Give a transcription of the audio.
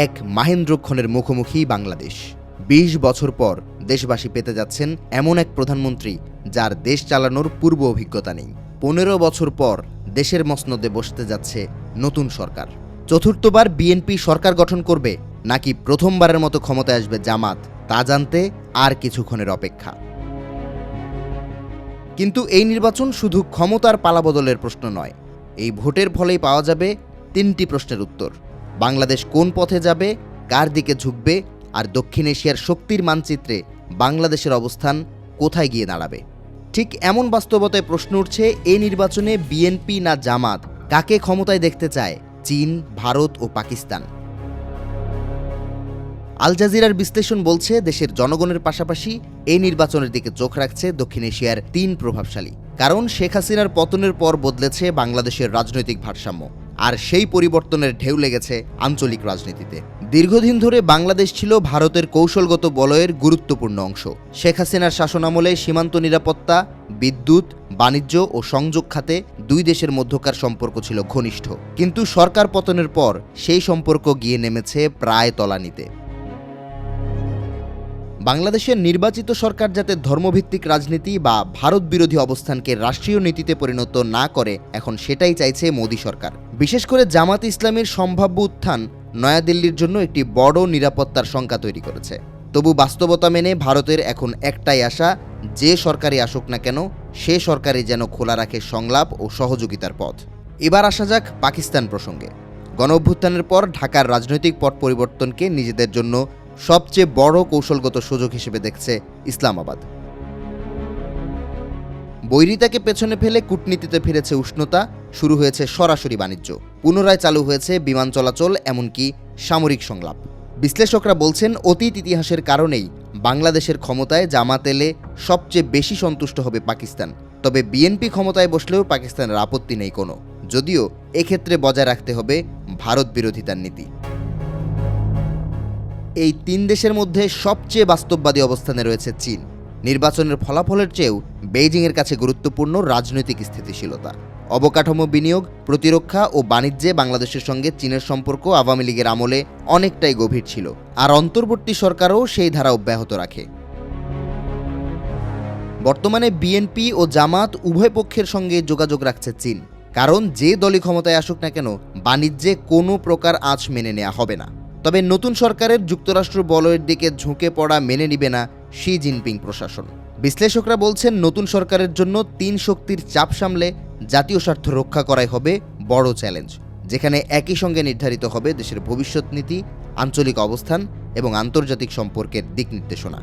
এক মাহেন্দ্রক্ষণের মুখোমুখি বাংলাদেশ। বিশ বছর পর দেশবাসী পেতে যাচ্ছেন এমন এক প্রধানমন্ত্রী যার দেশ চালানোর পূর্ব অভিজ্ঞতা নেই। পনেরো বছর পর দেশের মসনদে বসতে যাচ্ছে নতুন সরকার। চতুর্থবার বিএনপি সরকার গঠন করবে নাকি প্রথমবারের মতো ক্ষমতায় আসবে জামাত, তা জানতে আর কিছুক্ষণের অপেক্ষা। কিন্তু এই নির্বাচন শুধু ক্ষমতার পালাবদলের প্রশ্ন নয়, এই ভোটের ফলেই পাওয়া যাবে তিনটি প্রশ্নের উত্তর। বাংলাদেশ কোন পথে যাবে, কার দিকে ঝুঁকবে আর দক্ষিণ এশিয়ার শক্তির মানচিত্রে বাংলাদেশের অবস্থান কোথায় গিয়ে দাঁড়াবে? ঠিক এমন বাস্তবতায় প্রশ্ন উঠছে এই নির্বাচনে বিএনপি না জামাত, কাকে ক্ষমতায় দেখতে চায় চীন, ভারত ও পাকিস্তান? আল জাজিরার বিশ্লেষণ বলছে দেশের জনগণের পাশাপাশি এই নির্বাচনের দিকে চোখ রাখছে দক্ষিণ এশিয়ার তিন প্রভাবশালী। কারণ শেখ হাসিনার পতনের পর বদলেছে বাংলাদেশের রাজনৈতিক ভারসাম্য। আর সেই পরিবর্তনের ঢেউ লেগেছে আঞ্চলিক রাজনীতিতে। দীর্ঘদিন ধরে বাংলাদেশ ছিল ভারতের কৌশলগত বলয়ের গুরুত্বপূর্ণ অংশ। শেখ হাসিনার শাসনামলে সীমান্ত নিরাপত্তা, বিদ্যুৎ, বাণিজ্য ও সংযোগ খাতে দুই দেশের মধ্যকার সম্পর্ক ছিল ঘনিষ্ঠ। কিন্তু সরকার পতনের পর সেই সম্পর্ক গিয়ে নেমেছে প্রায় তলানিতে। বাংলাদেশের নির্বাচিত সরকার যাতে ধর্মভিত্তিক রাজনীতি বা ভারত বিরোধী অবস্থানকে রাষ্ট্রীয় নীতিতে পরিণত না করে, এখন সেটাই চাইছে মোদী সরকার। বিশেষ করে জামাত ইসলামের সম্ভাব্য উত্থান নয়াদিল্লির জন্য একটি বড় নিরাপত্তার শঙ্কা তৈরি করেছে। তবু বাস্তবতা মেনে ভারতের এখন একটাই আশা, যে সরকারই আসুক না কেন, সে সরকারই যেন খোলা রাখে সংলাপ ও সহযোগিতার পথ। এবার আসা যাক পাকিস্তান প্রসঙ্গে। গণ অভ্যুত্থানের পর ঢাকার রাজনৈতিক পট পরিবর্তনকে নিজেদের জন্য সবচেয়ে বড় কৌশলগত সুযোগ হিসেবে দেখছে ইসলামাবাদ। বৈরিতাকে পেছনে ফেলে কূটনীতিতে ফিরেছে উষ্ণতা, শুরু হয়েছে সরাসরি বাণিজ্য। পুনরায় চালু হয়েছে বিমান চলাচল, এমনকি সামরিক সংলাপ। বিশ্লেষকরা বলছেন, অতীত ইতিহাসের কারণেই বাংলাদেশের ক্ষমতায় জামাত এলে সবচেয়ে বেশি সন্তুষ্ট হবে পাকিস্তান। তবে বিএনপি ক্ষমতায় বসলেও পাকিস্তানের আপত্তি নেই কোনো। যদিও এক্ষেত্রে বজায় রাখতে হবে ভারত বিরোধিতার নীতি। এই তিন দেশের মধ্যে সবচেয়ে বাস্তববাদী অবস্থানে রয়েছে চীন। নির্বাচনের ফলাফলের চেয়েও বেইজিংয়ের কাছে গুরুত্বপূর্ণ রাজনৈতিক স্থিতিশীলতা। অবকাঠামো বিনিয়োগ, প্রতিরক্ষা ও বাণিজ্যে বাংলাদেশের সঙ্গে চীনের সম্পর্ক আওয়ামী লীগের আমলে অনেকটাই গভীর ছিল, আর অন্তর্বর্তী সরকারও সেই ধারা অব্যাহত রাখে। বর্তমানে বিএনপি ও জামাত উভয় পক্ষের সঙ্গে যোগাযোগ রাখছে চীন, কারণ যে দলই ক্ষমতায় আসুক না কেন, বাণিজ্যে কোনো প্রকার আঁচ মেনে নেওয়া হবে না। তবে নতুন সরকারের যুক্তরাষ্ট্র বলয়ের দিকে ঝুঁকে পড়া মেনে নিবে না শি জিনপিং প্রশাসন। বিশ্লেষকরা বলছেন, নতুন সরকারের জন্য তিন শক্তির চাপ সামলে জাতীয় স্বার্থ রক্ষা করাই হবে বড় চ্যালেঞ্জ, যেখানে একই সঙ্গে নির্ধারিত হবে দেশের ভবিষ্যৎ নীতি, আঞ্চলিক অবস্থান এবং আন্তর্জাতিক সম্পর্কের দিক নির্দেশনা।